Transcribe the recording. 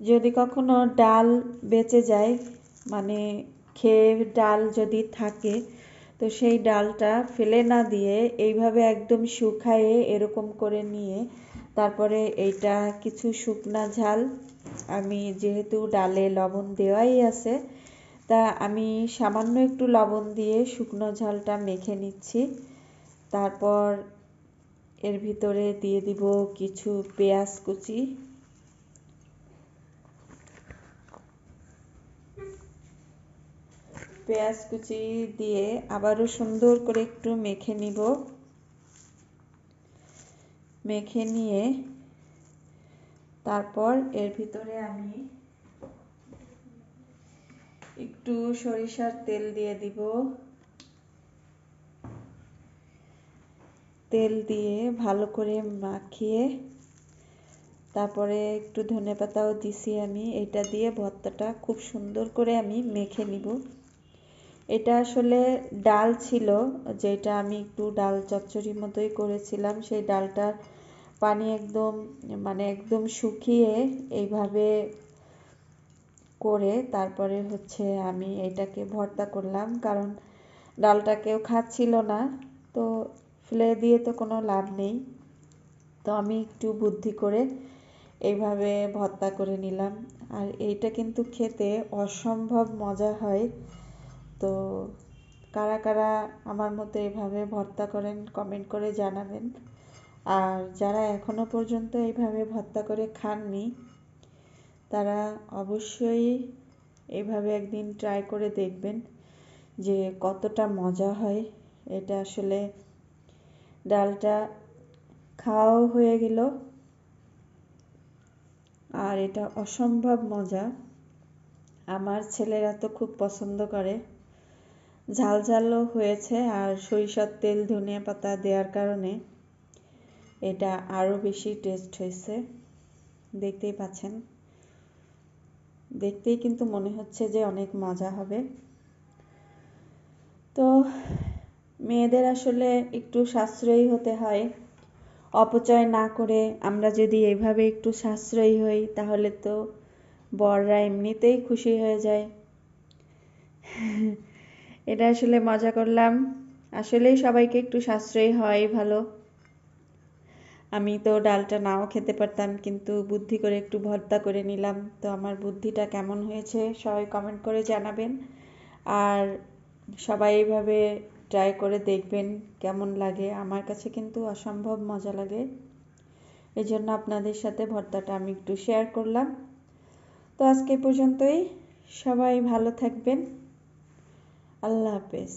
যদি কখনো ডাল বেঁচে যায় মানে খেয়ে ডাল যদি থাকে, তো সেই ডালটা ফেলে না দিয়ে এইভাবে একদম শুকায়ে এরকম করে নিয়ে তারপরে এইটা কিছু শুকনা ঝাল, আমি যেহেতু ডালে লবণ দেওয়াই আছে, তা আমি সামান্য একটু লবণ দিয়ে শুকনো ঝালটা মেখে নিচ্ছি। তারপর এর ভিতরে দিয়ে দিব কিছু পেঁয়াজ কুচি পেঁয়াজ কুচি দিয়ে আবারও সুন্দর করে একটু মেখে নিব। মেখে নিয়ে তারপর এর ভিতরে আমি একটু সরিষার তেল দিয়ে দিব। তেল দিয়ে ভালো করে মাখিয়ে তারপরে একটু ধনে পাতাও দিছি আমি। এটা দিয়ে ভর্তাটা খুব সুন্দর করে আমি মেখে নিব। এটা আসলে ডাল ছিল, যেটা আমি একটু ডাল চচ্চড়ির মতোই করেছিলাম। সেই ডালটার পানি একদম মানে একদম শুকিয়ে এইভাবে করে তারপরে হচ্ছে আমি এটাকে ভর্তা করলাম। কারণ ডালটা কেউ খাচ্ছিল না, তো ফেলে দিয়ে তো কোনো লাভ নেই। তো আমি একটু বুদ্ধি করে এইভাবে ভর্তা করে নিলাম। আর এইটা কিন্তু খেতে অসম্ভব মজা হয়। তো কারা কারা আমার মতো এভাবে ভর্তা করেন কমেন্ট করে জানাবেন। আর যারা এখনও পর্যন্ত এইভাবে ভর্তা করে খাননি, তারা অবশ্যই এভাবে একদিন ট্রাই করে দেখবেন যে কতটা মজা হয়। এটা আসলে ডালটা খাওয়াও হয়ে গেল। আর এটা অসম্ভব মজা। আমার ছেলেরা তো খুব পছন্দ করে। ঝাল ঝালও হয়েছে আর সরিষার তেল ধনিয়া পাতা দেওয়ার কারণে এটা আরও বেশি টেস্ট হয়েছে। দেখতেই পাচ্ছেন। দেখতেই কিন্তু মনে হচ্ছে যে অনেক মজা হবে। তো মেয়েদের আসলে একটু সাশ্রয়ী হতে হয়। অপচয় না করে আমরা যদি এইভাবে একটু সাশ্রয়ী হই, তাহলে তো বররা এমনিতেই খুশি হয়ে যায়। এটা আসলে মজা করলাম। আসলেই সবাইকে একটু সাশ্রয়ী হওয়াই ভালো। আমি তো ডালটা নাও খেতে পারতাম, কিন্তু বুদ্ধি করে একটু ভর্তা করে নিলাম। তো আমার বুদ্ধিটা কেমন হয়েছে সবাই কমেন্ট করে জানাবেন। আর সবাই এইভাবে ট্রাই করে দেখবেন কেমন লাগে। আমার কাছে কিন্তু অসম্ভব মজা লাগে। এই জন্য আপনাদের সাথে ভর্তাটা আমি একটু শেয়ার করলাম। তো আজকে পর্যন্তই। সবাই ভালো থাকবেন। আল্লাহ হাফেজ।